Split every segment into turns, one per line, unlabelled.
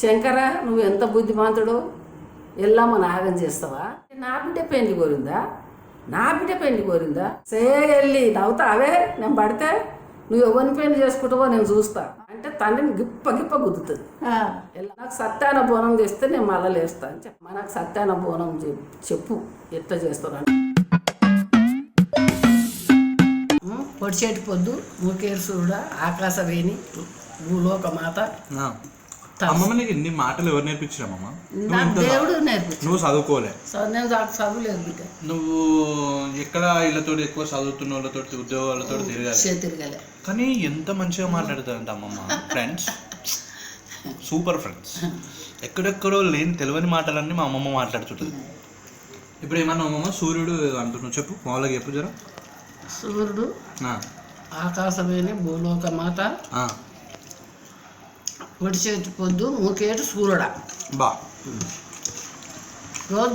శంకర నువ్వు ఎంత బుద్ధిమంతుడు ఎల్లమ్మ నాగం చేస్తావా? నా బిడ్డ పెళ్ళి కోరిందా? నా బిడ్డ పెళ్ళి కోరిందా? సేల్లి నవ్వుతావే నేను పడితే నువ్వు ఎవరిని పెళ్ళి చేసుకుంటావో నేను చూస్తా. అంటే తండ్రిని గిప్ప గిప్ప గుద్దుతుంది. నాకు సత్యాన బోనం చేస్తే నేను మళ్ళీ లేస్తా అని చెప్పు. మనకు సత్యాన బోనం చెప్- చెప్పు ఎట్లా చేస్తారని పొడిచేటి పొద్దు మూకేరుసుడా ఆకాశవేణి భూలోక మాత.
అమ్మమ్మ నీకు ఇన్ని మాటలు ఎవరు నేర్పించారమ్మమ్మ
నాకు దేవుడు నేర్పించు
నువ్వు చదువుకోలే.
చదువు- నేను చదువులేదు బిడ్డ.
నువ్వు ఎక్కడ వీళ్ళతో ఎక్కువ చదువుతున్న వాళ్ళతో ఉద్యోగాలతో తిరగాలి. కానీ ఎంత మంచిగా మాట్లాడుతుందంట అమ్మమ్మ? ఫ్రెండ్స్? Super friends. ఎక్కడెక్కడో లేని తెలియని మాటలన్నీ మా అమ్మమ్మ మాట్లాడుతుంటుంది. ఇప్పుడు ఏమన్నా అమ్మమ్మ సూర్యుడు అంటున్నావు చెప్పు మామూలుగా చెప్పు జరా.
సూర్యుడు
ఆ,
ఆకాశవేణి భూలోక మాత
ఆ,
పొడిచేటి పొద్దు మూకేటు సూర్యుడా
బా.
రోజు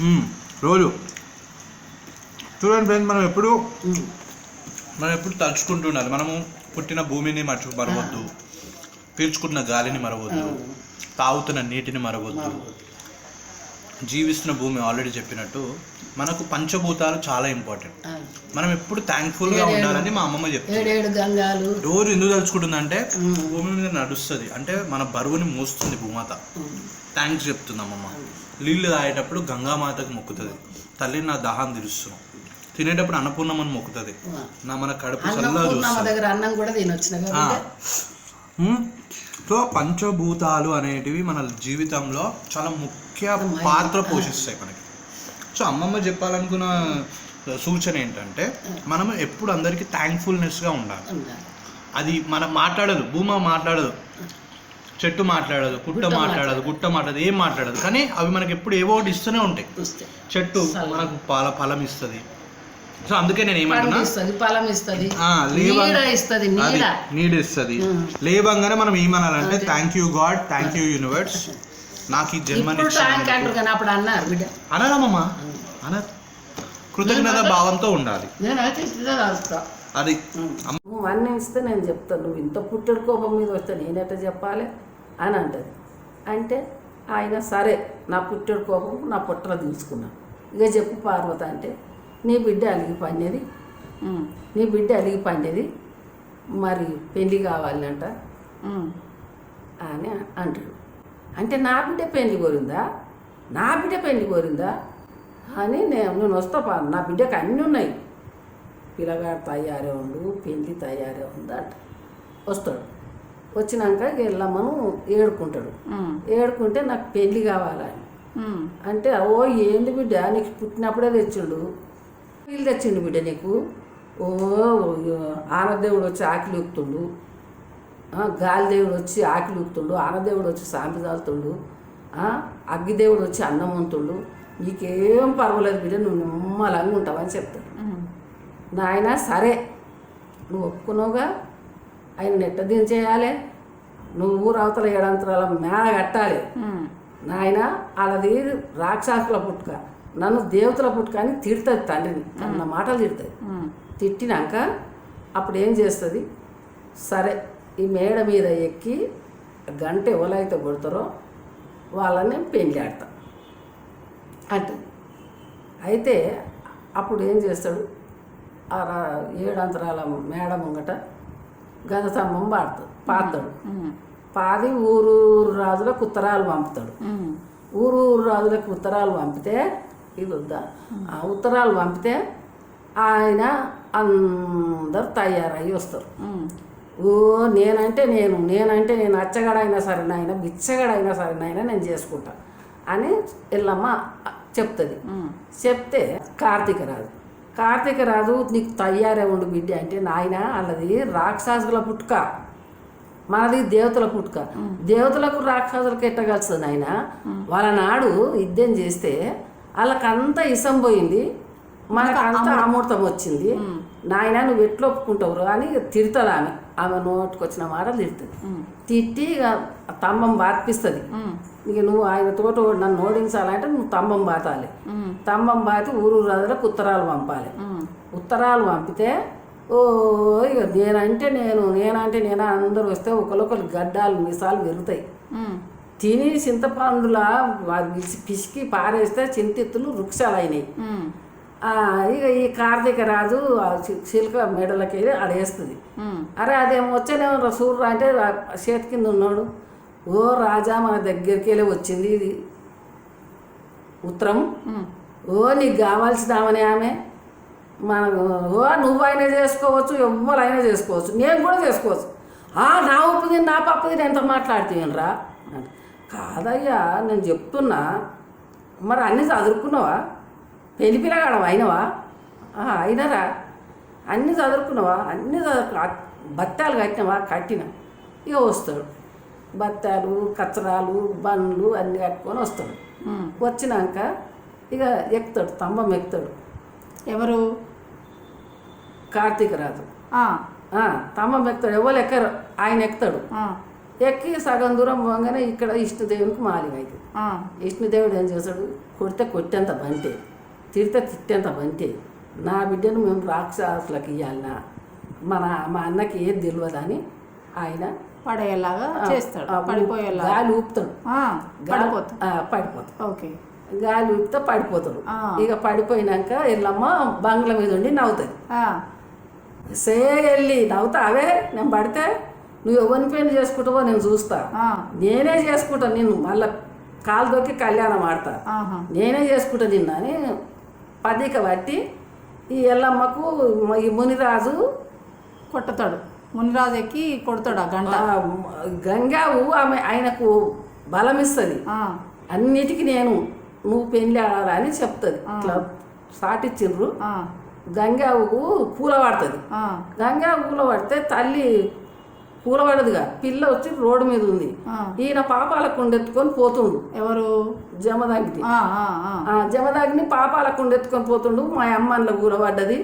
మ్మ్. రోజు. చూడండి ఫ్రెండ్స్ మనం ఎప్పుడు. మనం ఎప్పుడు తలుచుకుంటుండాలి మనము పుట్టిన భూమిని మర్చి మరవద్దు. పీల్చుకున్న గాలిని మరవద్దు. తాగుతున్న నీటిని మరవద్దు. జీవిస్తున్న భూమి ఆల్రెడీ చెప్పినట్టు మనకు పంచభూతాలు చాలా ఇంపార్టెంట్. మనం ఎప్పుడు థ్యాంక్ఫుల్గా ఉండాలని మా అమ్మమ్మ చెప్తుంది. రోజు ఎందుకు తలుచుకుంటుందంటే భూమి మీద నడుస్తుంది. అంటే మన బరువుని మోస్తుంది భూమాత. థ్యాంక్స్ చెప్తుంది అమ్మమ్మ. నీళ్ళు తాగేటప్పుడు గంగామాతకు మొక్కుతుంది. తల్లి నా దాహం తీరుస్తున్నాం. తినేటప్పుడు అన్నపూర్ణమని మొక్కుతుంది. నా మన కడుపు చల్లగా చూస్తుంది.
దగ్గర అన్నం కూడా
సో పంచభూతాలు అనేటివి మన జీవితంలో చాలా ముఖ్య పాత్ర పోషిస్తాయి మనకి. సో అమ్మమ్మ చెప్పాలనుకున్న సూచన ఏంటంటే మనం ఎప్పుడు అందరికీ థ్యాంక్ఫుల్నెస్గా ఉండాలి. అది మనం మాట్లాడదు. భూమ మాట్లాడదు. చెట్టు మాట్లాడదు. పుట్ట మాట్లాడదు. గుట్ట మాట్లాడదు. ఏం మాట్లాడదు. కానీ అవి మనకి ఎప్పుడు ఏవో ఒకటి ఇస్తూనే ఉంటాయి. చెట్టు మనకు పాల ఫలం ఇస్తుంది. సో అందుకే నేను ఏమంటున్నా?
ఫలం ఇస్తుంది. నీడ ఇస్తుంది
అది
నీడ.
నీడ్ ఇస్తుంది. లేవంగానే మనం ఏమనాలంటే thank you God thank you universe నాకు ఈ జన్మని
కానీ అప్పుడు అన్నారు బిడ్డ.
అనరామమ్మా అన కృతజ్ఞత భావంతో ఉండాలి.
నేను అయితే ఇస్తుందే రాస్తా.
అది.
నువ్వు అన్నీ ఇస్తే నేను చెప్తాను నువ్వు ఇంత పుట్టెడు కోపం మీద వస్తే నేనెట్ట చెప్పాలి? అని అంటది. అంటే ఆయన సరే నా పుట్టెడు కోపం నా పుట్టలో తీసుకున్నా ఇక చెప్పు పార్వత అంటే నీ బిడ్డ అలిగి పండేది. నీ బిడ్డ అలిగి పండేది. మరి పెళ్ళి కావాలంట అని అంటాడు. అంటే నా బిడ్డ పెళ్ళి కోరిందా? నా బిడ్డ పెళ్ళి కోరిందా? అని నేను నేను వస్తా పా నా బిడ్డకు అన్నీ ఉన్నాయి. పిల్లగాడు తయారే ఉండు పెళ్ళి తయారే ఉంది అంట. వస్తాడు. వచ్చినాక వెళ్ళమ్మను ఏడుకుంటాడు. ఏడుకుంటే నాకు పెళ్ళి కావాలని. అంటే ఓ ఏంది బిడ్డ నీకు పుట్టినప్పుడే తెచ్చిండు. వీళ్ళు తెచ్చిండు బిడ్డ నీకు? ఓ ఆనదేవుడు వచ్చి ఆకిలి ఊపుతుండు. గాలిదేవుడు వచ్చి ఆకిలి ఊపుతుండు ఆనదేవుడు వచ్చి సాంపి తాలుతుండు ఆ, అగ్గిదేవుడు వచ్చి అన్నం వంతుండు నీకేం పర్వాలేదు బిడ్డ నువ్వు నిమ్మలంగా ఉంటావని చెప్తాడు. నాయన సరే నువ్వు ఒప్పుకున్నావుగా ఆయన నెట్ట దించేయాలి. నువ్వు ఊరు అవతల ఏడంతరాల మేడ కట్టాలి. నాయన వాళ్ళది రాక్షసుల పుట్టుక. నన్ను దేవతల పుట్టుక అని తిడుతుంది తండ్రిని. అన్న మాటలు తిడుతుంది. తిట్టినాక అప్పుడు ఏం చేస్తుంది? సరే ఈ మేడ మీద ఎక్కి గంట ఎవరైతే కొడతారో వాళ్ళని నేను పెళ్ళి ఆడతా అంటుంది అయితే అప్పుడు ఏం చేస్తాడు? ఆ ఏడంతరాల మేడ ముంగట గద స్తంభం పాడతాడు. పాడతాడు పాది ఊరు ఊరు రాజులకు ఉత్తరాలు పంపుతాడు. ఊరు ఊరు రాజులకు ఉత్తరాలు పంపితే ఇది వద్దా ఆ ఉత్తరాలు పంపితే ఆయన అందరు తయారయ్యి వస్తారు. ఓ నేనంటే నేను నేనంటే నేను అచ్చగడైనా సరే నాయన బిచ్చగడైనా సరే నాయన నేను చేసుకుంటా అని ఎల్లమ్మ చెప్తుంది. చెప్తే కార్తీక రాజు కార్తీక రాజు నీకు తయారే ఉండు బిడ్డ అంటే నాయన వాళ్ళది రాక్షసుల పుట్టుక మనది దేవతల పుట్టుక. దేవతలకు రాక్షసులకు ఎట్టగలుస్తుంది ఆయన వాళ్ళ నాడు యుద్ధం చేస్తే వాళ్ళకంతా ఇసం పోయింది. మనకంతా అమూర్తం వచ్చింది. నాయన నువ్వు ఎట్లా ఒప్పుకుంటావు అని తిడుతుంది ఆమె. ఆమె నోటికి వచ్చిన మాటలు తిడుతుంది. తిట్టి ఇక తమ్మం బాతిపిస్తుంది. ఇక నువ్వు ఆయన తోట నన్ను ఓడించాలంటే నువ్వు తంబం బాతాలి. తంబం బాతి ఊరు రాజులకు ఉత్తరాలు పంపాలి. ఉత్తరాలు పంపితే ఓ ఇక నేనంటే నేను నేనంటే నేను అందరూ వస్తే ఒకరికొకరు గడ్డాలు మిసాలు పెరుగుతాయి తిని చింతపండులా పిసికి పారేస్తే చింతెత్తులు వృక్షాలు అయినాయి.
ఉమ్,
ఆ, ఇక ఈ కార్తీక రాజు చిలుక మెడలకి
ఉమ్,
అరే అదేమో వచ్చానేమో సూర్యుడు అంటే చేతి కింద ఉన్నాడు. ఓ రాజా మన దగ్గరికి వెళ్ళి వచ్చింది ఇది. ఉత్తరం. ఓ నీకు కావాల్సిన ఆమెనే ఆమె. మన ఓ నువ్వైనా చేసుకోవచ్చు ఎవరైనా చేసుకోవచ్చు. నేను కూడా చేసుకోవచ్చు. ఆ నా ఉప్పు తిని నా పప్పు తిని ఎంత మాట్లాడుతున్నారా కాదయ్యా నేను చెప్తున్నా. మరి అన్నీ చదువుకున్నావా? పెళ్ళి పిల్లగాడం అయినవా? అయినరా? అన్నీ చదువుకున్నావా? అన్నీ చదువుకు బత్తాలు కట్టినవా? కట్టిన. ఇక వస్తాడు. బత్తాలు కచ్చరాలు బండ్లు అన్నీ కట్టుకొని వస్తాడు. వచ్చినాక ఇక ఎక్కుతాడు స్తంభం ఎక్కుతాడు.
ఎవరు?
కార్తీక రాజు. స్తంభం ఎక్కుతాడు. ఎవరు ఎక్కరు? ఆయన ఎక్కుతాడు. ఎక్కి సగం దూరం పోగానే ఇక్కడ ఇష్టదేవునికి మాలిం అవుతుంది
ఆ,
విష్ణుదేవుడు ఏం చేస్తాడు? కొడితే కొట్టేంత బంటే తిడితే తిట్టేంత బంటే నా బిడ్డను మేము రాక్షసులకు ఇవ్వాలనా మన మా అన్నకి ఏది తెలియదని ఆయన
పడేలాగా చేస్తాడు.
ఆ,
పడిపోయేలాగా.
గాలి ఊపుతాడు.
పడిపోతాడు. ఓకే.
గాలి ఊపితే పడిపోతాడు. ఇక పడిపోయినాక ఎల్లమ్మ బంగ్లా మీద ఉండి నవ్వుతుంది. సే వెళ్ళి నవ్వుతావే? నేను పడితే నువ్వు ఎవరిని పెళ్ళి చేసుకుంటావో నేను చూస్తా. నేనే చేసుకుంటా నిన్ను. మళ్ళా కాలు దొక్కి కళ్యాణం ఆడతా. నేనే చేసుకుంటా నిన్ను అని పదిక పట్టి ఈ ఎల్లమ్మకు ఈ మునిరాజు
కొట్టుతాడు. మునిరాజు ఎక్కి కొడతాడు ఆ గంట.
గంగావు ఆమె ఆయనకు బలం ఇస్తుంది అన్నిటికీ నేను నువ్వు పెళ్ళి ఆడాలని చెప్తుంది. ఇట్లా సాటిచ్చిండ్రు. గంగావుకు పూల పడుతుంది
ఆ,
గంగా పూల పడితే తల్లి పూల పడదుగా పిల్ల వచ్చి రోడ్డు మీద ఉంది. ఈయన పాపాల కుండెత్తుకొని పోతుండు.
ఎవరు?
జమదగ్ని జమదగ్ని పాపాల కుండెత్తుకొని పోతుండు. మా అమ్మ అందులో కూర పడ్డది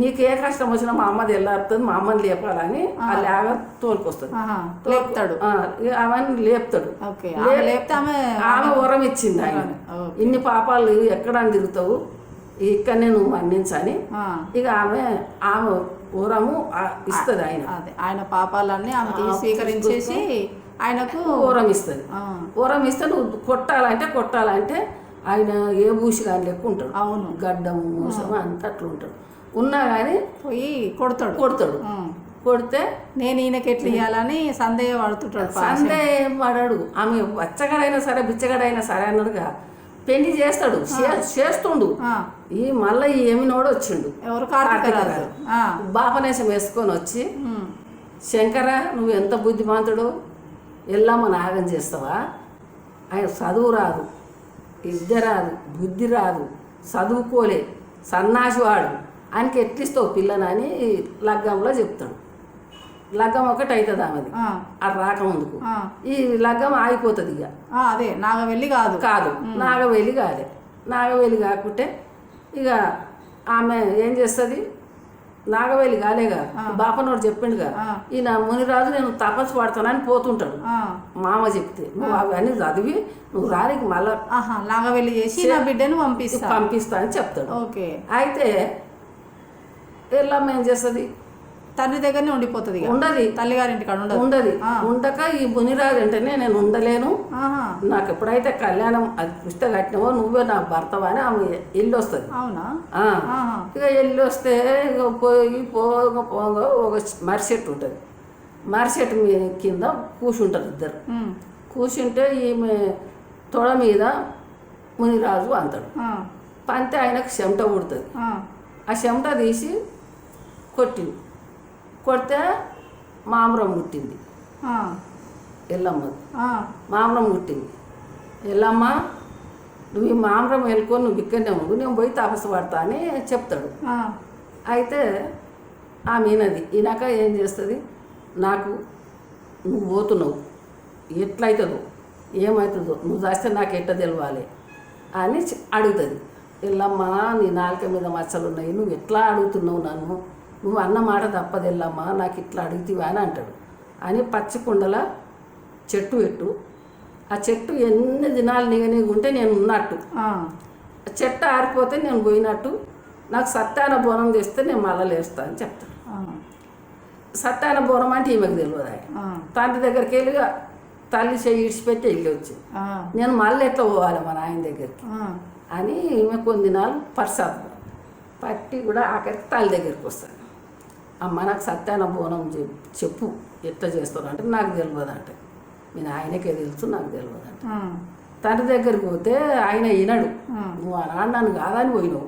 నీకు ఏ కష్టం వచ్చినా మా అమ్మది వెళ్ళారుతుంది మా అమ్మని లేపాలని ఆ లేగ తోలుకొస్తుంది.
లేపుతాడు.
ఆమెను లేపుతాడు.
లేపితే ఆమె
ఆమె వరం ఇచ్చింది ఆయన. ఇన్ని పాపాలు ఎక్కడ తిరుగుతావు? ఇక్కడనే నువ్వు మన్నించని. ఇక ఆమె ఆమె వరము ఇస్తుంది ఆయన.
అదే ఆయన పాపాలన్నీ ఆమె స్వీకరించేసి ఆయనకు
వరం ఇస్తుంది. వరం ఇస్తే నువ్వు కొట్టాలంటే కొట్టాలంటే ఆయన ఏ భూషి కానీ లెక్క ఉంటాడు.
అవును.
గడ్డం మూసం అంతా అట్లా ఉంటాడు. ఉన్నా కానీ
పోయి కొడతాడు.
కొడతాడు. కొడితే
నేను ఈయనకి ఎట్లా ఇవ్వాలని సందేహం పడుతుంటాడు పాపం.
సందే ఏం పడాడు. ఆమె వచ్చగడైనా సరే బిచ్చగడైనా సరే అన్నాడుగా పెళ్ళి చేస్తాడు. చేస్తుండు. ఈ మళ్ళీ ఈ ఏమినోడు వచ్చిండు.
ఎవరు కార్తీక రాజు ఆ,
బాపనేశం వేసుకొని వచ్చి శంకర నువ్వు ఎంత బుద్ధిమంతుడు? ఎల్లమ్మ నాగం చేస్తావా? ఆయన చదువు రాదు. విద్య రాదు. బుద్ధి రాదు. చదువుకోలే. సన్నాసివాడు. ఆయనకి ఎట్లిస్తావు పిల్లనని? లగ్గంలో చెప్తాడు. లగ్గం ఒకటి అవుతుంది ఆమెది.
ఆ,
అది రాకముందుకు
ఆ,
ఈ లగ్గం ఆగిపోతుంది ఇక
అదే నాగవెల్లి కాదు.
కాదు నాగవేలి కాలే నాగవేలి కాకుంటే ఇక ఆమె ఏం చేస్తుంది? నాగవేలి కాలేగా బాపనోడు చెప్పిండుగా. ఈయన మునిరాజు నేను తపస్సు పడతానని పోతుంటాడు. మామ చెప్తే నువ్వు అవన్నీ చదివి నువ్వు రానికి మళ్ళా
నాగవెల్లి చేసి నా బిడ్డను పంపిస్తా.
పంపిస్తా అని చెప్తాడు.
ఓకే.
అయితే ఎల్లమ్మ ఏం చేస్తుంది?
తండ్రి దగ్గరనే ఉండిపోతుంది
ఉండదు.
తల్లిగారింటి కాడ ఉండదు.
ఉండదు. ఉండక ఈ మునిరాజు అంటేనే నేను ఉండలేను. నాకు ఎప్పుడైతే కళ్యాణం అది పుష్ట కట్టినవో నువ్వే నా భర్తవా అని ఆమె ఇల్లు వస్తుంది
అవునా
ఇక వెళ్ళి వస్తే ఇక పోయి పోగా పోగా ఒక మర్రి చెట్టు ఉంటుంది. మర్రి చెట్టు మీ కింద కూర్చుంటారు ఇద్దరు. కూర్చుంటే ఈమె తొడ మీద మునిరాజు అంతాడు. పంతే ఆయనకు చెమట పుడుతుంది.
ఆ,
ఆ చెమట తీసి కొట్టింది. కొడితే మామరం పుట్టింది.
ఆ,
మామరం పుట్టింది. ఎల్లమ్మ నువ్వు ఈ మామరం వెళ్ళుకొని నువ్వు ఇక్కడనే ఉండు నేను పోయి తపస్సు పడతా అని చెప్తాడు. అయితే ఆమె ఈనది ఈనాక ఏం చేస్తుంది? నాకు నువ్వు పోతున్నావు. ఎట్లయితుందో ఏమవుతుందో నువ్వు చేస్తే నాకు ఎట్ట తెలవాలి అని అడుగుతుంది. ఎల్లమ్మ నీ నాలుక మీద మచ్చలు ఉన్నాయి నువ్వు ఎట్లా అడుగుతున్నావు నన్ను? నువ్వు అన్న మాట తప్పదు ఎల్లమ్మ నాకు ఇట్లా అడుగుతావా అని అంటాడు. అని పచ్చి కుండల చెట్టు పెట్టు. ఆ చెట్టు ఎన్ని దినాలు నిగనిగి ఉంటే నేను ఉన్నట్టు. చెట్టు ఆరిపోతే నేను పోయినట్టు. నాకు సత్యాన బోనం తెస్తే నేను మళ్ళీ లేస్తా అని చెప్తాను సత్యాన బోనం అంటే ఈమెకు తెలియదు ఆయన తండ్రి దగ్గరికి వెళ్ళి తల్లి చెయ్యి ఇడిచిపెట్టి వెళ్ళొచ్చు
ఆ,
నేను మళ్ళీ ఎట్లా పోవాలి మన ఆయన దగ్గరికి? అని ఈమె కొన్ని దినాలు పరిసాదం పట్టి కూడా ఆఖరికి తల్లి దగ్గరికి వస్తాను అమ్మ నాకు సత్యాన బోనం చెప్- చెప్పు ఎట్లా చేస్తారు అంటే నాకు తెలియదు అంటే నేను ఆయనకే తెలుసు నాకు తెలియదు అంటే తండ్రి దగ్గరికి పోతే ఆయన వినడు. నువ్వు అన్నాడు నన్ను కాదని పోయినావు.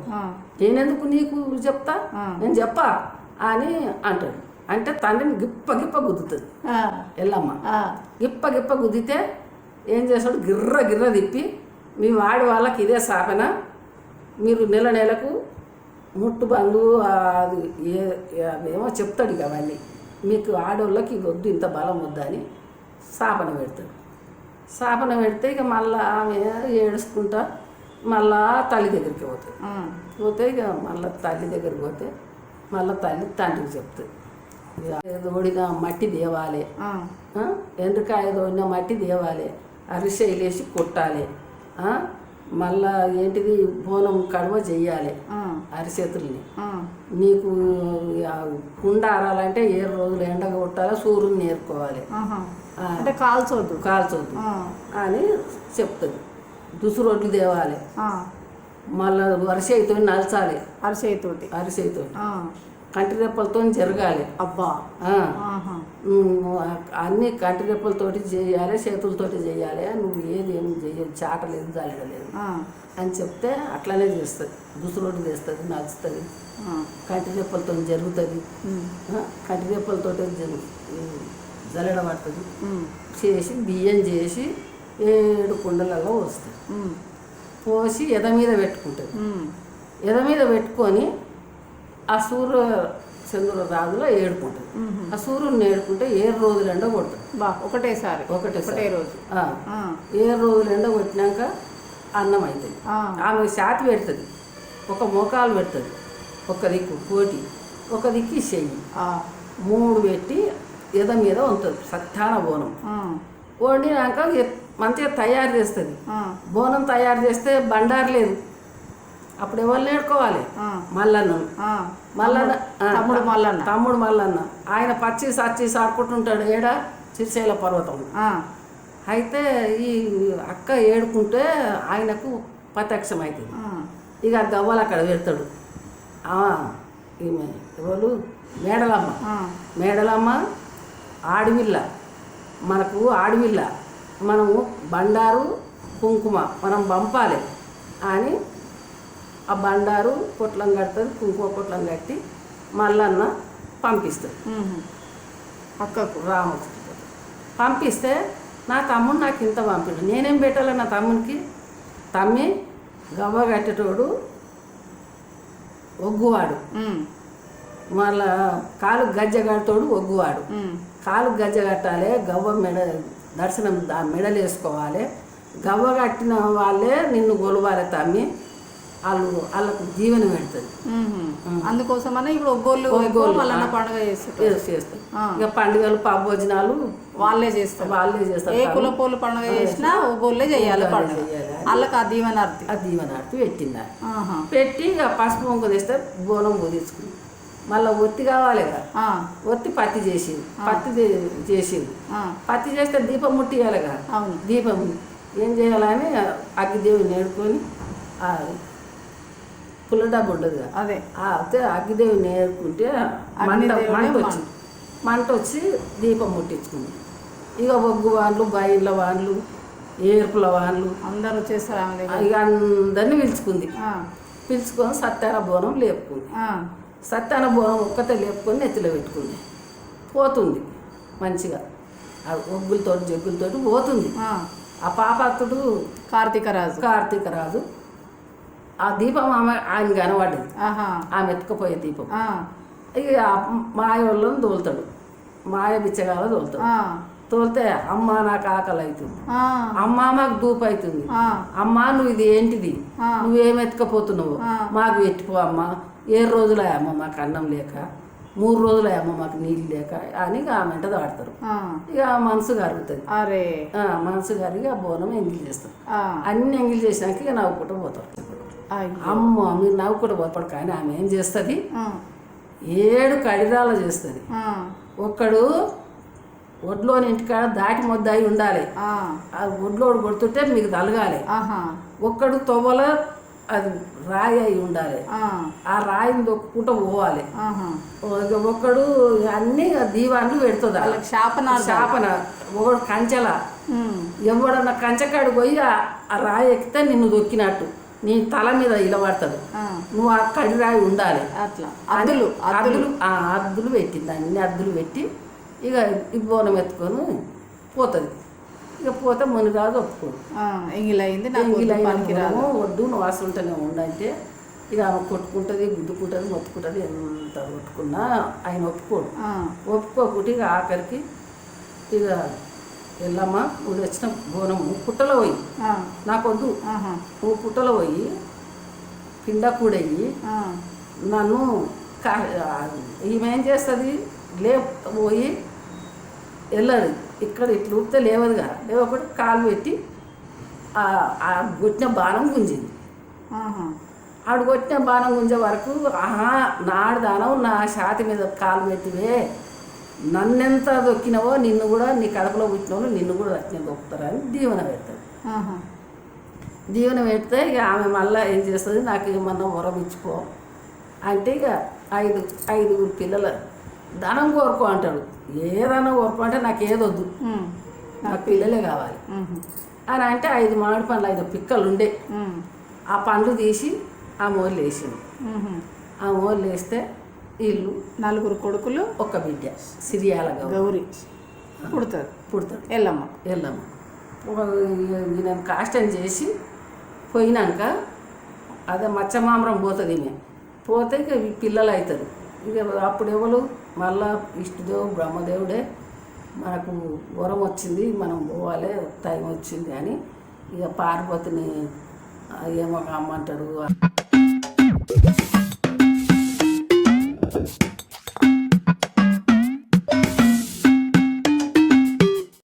నేనెందుకు నీకు చెప్తా. నేను చెప్పా అని అంటాడు. అంటే తండ్రిని గిప్ప గిప్ప గుద్దుతుంది. ఎల్లమ్మ. గిప్ప గిప్ప గుద్దితే ఏం చేస్తాడు? గిర్ర గిర్ర తిప్పి మీ వాడి వాళ్ళకి ఇదే సాపన మీరు నెల నెలకు ముట్టు బంధు అది ఏ ఏమో చెప్తాడు ఇక అవన్నీ. మీకు ఆడోళ్ళకి వద్దు ఇంత బలం వద్దని సాపన పెడతాడు. సాపన పెడితే ఇక మళ్ళా ఆమె ఏడుచుకుంటా మళ్ళా తల్లి దగ్గరికి పోతుంది
ఆ,
పోతే ఇక మళ్ళీ తల్లి దగ్గరికి పోతే మళ్ళీ తల్లి తండ్రికి చెప్తుంది ఏదో ఓడిన మట్టి దేవాలి? ఎండ్రకాయ తోడిన మట్టి దేవాలి అరిసెలేసి కొట్టాలి? మళ్ళా ఏంటిది? బోనం కడవ చెయ్యాలి అరిసేతుల్ని. నీకు కుండ ఆరాలంటే ఏడు రోజులు ఎండ కొట్టాలి సూర్యుని. ఆ.
అంటే కాల్చొద్దు.
కాల్చొద్దు. అని చెప్తుంది. దుసురొడ్లు తేవాలి.
ఆ,
మళ్ళా వరిసె అయితే నలచాలి.
అరిచేతితోటి
అరిసెతో కంటి రెప్పలతో జరగాలి.
అబ్బా.
అన్ని కంటి రెప్పలతోటి చేయాలి చేతులతోటి చేయాలి. నువ్వు ఏది ఏం చేయదు చాటలేదు జరగలేదు
ఆ,
అని చెప్తే అట్లనే చేస్తుంది. దుసురోటి చేస్తుంది నడుస్తుంది.
ఆ,
కంటి రెప్పలతో జరుగుతుంది. కంటి రెప్పలతో జల్లడ పడుతుంది. చేసి బియ్యం చేసి ఏడు కుండలలో వస్తుంది పోసి ఎద మీద పెట్టుకుంటుంది. ఎద మీద పెట్టుకొని ఆ సూర్య చంద్రుల రాజులో ఏడుకుంటుంది. ఆ సూర్యుడిని ఏడుకుంటే ఏడు రోజులు ఎండ కొడుతుంది?
బా ఒకటేసారి.
ఒకటే
ఒకటే రోజు.
ఏడు రోజులు ఎండ కొట్టినాక అన్నం అవుతుంది
ఆ,
ఆమె శాతి పెడుతుంది. ఒక మోకాలు పెడుతుంది. ఒక దిక్కు కోటి ఒక దిక్కు చెయ్యి.
ఆ,
మూడు పెట్టి ఎద మీద ఉంటుంది సత్యాన బోనం. వండినాక మంచిగా తయారు చేస్తుంది. బోనం తయారు చేస్తే బండారు లేదు. అప్పుడు ఎవరు
ఆ,
మల్లన్న. మల్లన్న
తమ్ముడు మల్లన్న.
తమ్ముడు మల్లన్న. ఆయన పచ్చి సచ్చి సాడుకుంటుంటాడు ఏడ? చిరుశైల పర్వతం. అయితే ఈ అక్క ఏడుకుంటే ఆయనకు ప్రత్యక్షం అవుతుంది. ఇక గవ్వలు అక్కడ పెడతాడు. ఈమె ఎవరు? మేడలమ్మ. మేడలమ్మ ఆడవిల్ల. మనకు ఆడవిల్ల. మనము బండారు కుంకుమ మనం పంపాలి అని ఆ బండారు పొట్లం కడుతుంది కుంకుమ పొట్లం కట్టి మల్లన్న పంపిస్తుంది
ఉమ్. అక్కకు
రామకృష్ణ పంపిస్తే నా తమ్ముడు నాకు ఇంత పంపిండు. నేనేం పెట్టాలి నా తమ్మునికి? తమ్మి గవ్వ కట్టేటోడు ఒగ్గువాడు. మళ్ళా కాలు గజ్జ కడతాడు ఒగ్గువాడు. కాలు గజ్జ కట్టాలి గవ్వ మెడ దర్శనం మెడలు వేసుకోవాలి గవ్వ కట్టిన వాళ్ళే నిన్ను గొలవాలి తమ్మి. వాళ్ళు వాళ్ళకు జీవన పెడుతుంది.
ఉమ్. అందుకోసమనే ఇప్పుడు ఒగ్గోళ్ళు
ఆ.
పండుగ చేస్తారు.
చేస్తారు. ఇక పండుగలు భోజనాలు
వాళ్ళే చేస్తారు.
వాళ్ళే చేస్తారు.
ఏ కులపోలు పండుగ చేసినా ఒగ్గోళ్ళే చేయాలి పండుగ. వాళ్ళకి ఆ దీవెనార్థి
ఆ దీవనార్తి పెట్టిందా
ఆహా.
పెట్టి ఇక పసుపు మొంగు తెస్తే బోనం కుదిర్చుకుంది మళ్ళీ ఒత్తి కావాలి కదా. ఒత్తి పత్తి చేసింది. పత్తి చేసింది. పత్తి చేస్తే దీపం ముట్టియాలి కదా.
అవును.
దీపం ఏం చేయాలని అగ్గిదేవిని నేర్కొని ఆ పుల్ల డబ్బు ఉంటుంది కదా
అదే
అయితే అగ్గిదేవిని నేర్చుకుంటే మంట మంట. వచ్చింది మంట వచ్చి దీపం ముట్టించుకుంది. ఇక బొగ్గు వాన్లు బయళ్ళ వాన్లు ఏర్పుల వాన్లు
అందరూ ఆమె దగ్గర.
ఇక అందరినీ పిలుచుకుంది. పిలుచుకొని సత్యాన బోనం లేపుకుంది. సత్యాన బోనం ఒక్కతే లేపుకొని నెత్తిలో పెట్టుకుంది. పోతుంది మంచిగా. ఒగ్గులతో జగ్గులతోటి పోతుంది.
ఆ.
ఆ పాపాత్తుడు
కార్తీక రాజు.
కార్తీక రాజు ఆ దీపం ఆమె ఆయన కనబడ్డది ఆమె ఎత్తుకుపోయే దీపం. ఇక మాయ వాళ్ళని తోలుతాడు. మాయ బిచ్చగాల తోలుతాడు. తోలితే అమ్మ నాకు ఆకలి అవుతుంది అమ్మ మాకు దూపు అవుతుంది అమ్మా నువ్వు ఇది ఏంటిది?
ఆ.
నువ్వేం ఎత్తుకపోతున్నావు. మాకు పెట్టిపో అమ్మ. ఏ రోజులే అమ్మ మాకు అన్నం లేక. మూడు రోజులే అమ్మ మాకు నీళ్ళు లేక అని ఇక ఆమె వెంట దాడతారు. ఇక మనసు కరుగుతుంది.
అరే.
మనసు కరిగి ఆ బోనం ఎంగిల్ చేస్తారు. అన్ని ఎంగిల్ చేసినాక ఇక నవ్వుకుంటూ పోతారు. అమ్మ మీరు నవ్వుకుంటూ పోతాడు కానీ ఆమె ఏం చేస్తుంది? ఏడు కడిరాలు చేస్తుంది. ఒక్కడు ఒడ్లోని ఇంటికాడ దాటి మొద్ద అయి ఉండాలి.
ఆ,
ఒడ్లోడు కొడుతుంటే మీకు తలగాలి.
ఆహా.
ఒక్కడు తొవ్వల అది రాయి అయి ఉండాలి.
ఆ,
రాయిని దొక్కుంటూ పోవాలి. ఒక్కడు అన్ని దీవాన్లు పెడుతుంది.
వాళ్ళకి శాపనాలు
శాపన? ఒకడు కంచెల. ఎవడన్నా కంచెకాడు పోయి ఆ రాయి ఎక్కితే నిన్ను దొక్కినట్టు. నీ తల మీద ఇలబడుతుంది
ఆ,
నువ్వు ఆ కడి రాయి ఉండాలి.
అట్లా. అద్దులు
అద్దులు ఆ అద్దులు పెట్టింది. అన్ని అద్దులు పెట్టి ఇక బోనం ఎత్తుకొని పోతుంది. ఇక పోతే మునిరాజు ఒప్పుకోడు.
ఎంగిలైంది వద్దు,
నువ్వు వాసన ఉంటేనే ఉండంటే ఇక ఆమె కొట్టుకుంటుంది గుద్దుకుంటుంది మొత్తుకుంటుంది ఎంత కొట్టుకున్నా ఆయన ఒప్పుకోడు. ఒప్పుకోకుంటే ఇక ఆఖరికి ఇక వెళ్ళమ్మా నువ్వు తెచ్చిన బోనము పుట్టలో పోయి. నాకొద్దు. నువ్వు పుట్టలో పోయి పిండ కూడయ్యి. నన్ను కా ఈమె ఏం చేస్తుంది? లే పోయి వెళ్ళదు. ఇక్కడ ఇట్లా ఊపితే లేవదుగా లేవకుండా కాలు పెట్టి ఆ- కొట్టిన బాణం గుంజింది. ఆడు కొట్టిన బాణం గుంజే వరకు ఆహా నాడు దానం నా ఛాతి మీద కాలు పెట్టివే. నన్నెంత దొక్కినవో నిన్ను కూడా నీ కడపలో పుట్టినవాళ్ళు నిన్ను కూడా అట్నే దొక్కుతారని దీవెన పెడతాడు దీవెన పెడితే ఇక ఆమె మళ్ళీ ఏం చేస్తుంది? నాకు ఏమన్నా వరం ఇచ్చిపో అంటే ఇక ఐదు ఐదుగురు పిల్లల ధనం కోరుకో అంటాడు. ఏదన్నా కోరుకో అంటే నాకు ఏదొద్దు నాకు పిల్లలే కావాలి. అని అంటే ఐదు మామిడి పండ్లు ఐదు పిక్కలు ఉండే. ఆ పండ్లు తీసి ఆ మోర్లు వేసింది. ఆ మోర్లు వేస్తే వీళ్ళు
నలుగురు కొడుకులు
ఒక్క బిడ్డ సిరియాల
గౌరి. పుడతారు
పుడతాడు.
ఎల్లమ్మ.
వెళ్ళాము నేను కాష్టం చేసి పోయినాక అదే మచ్చమామరం పోతుంది ఈమె. పోతే ఇక పిల్లలు అవుతారు ఇక అప్పుడు ఎవరు? మళ్ళా ఇష్టదేవు బ్రహ్మదేవుడే మనకు వరం వచ్చింది మనం పోవాలి టైం వచ్చింది అని ఇక పార్వతిని ఏమో అమ్మంటాడు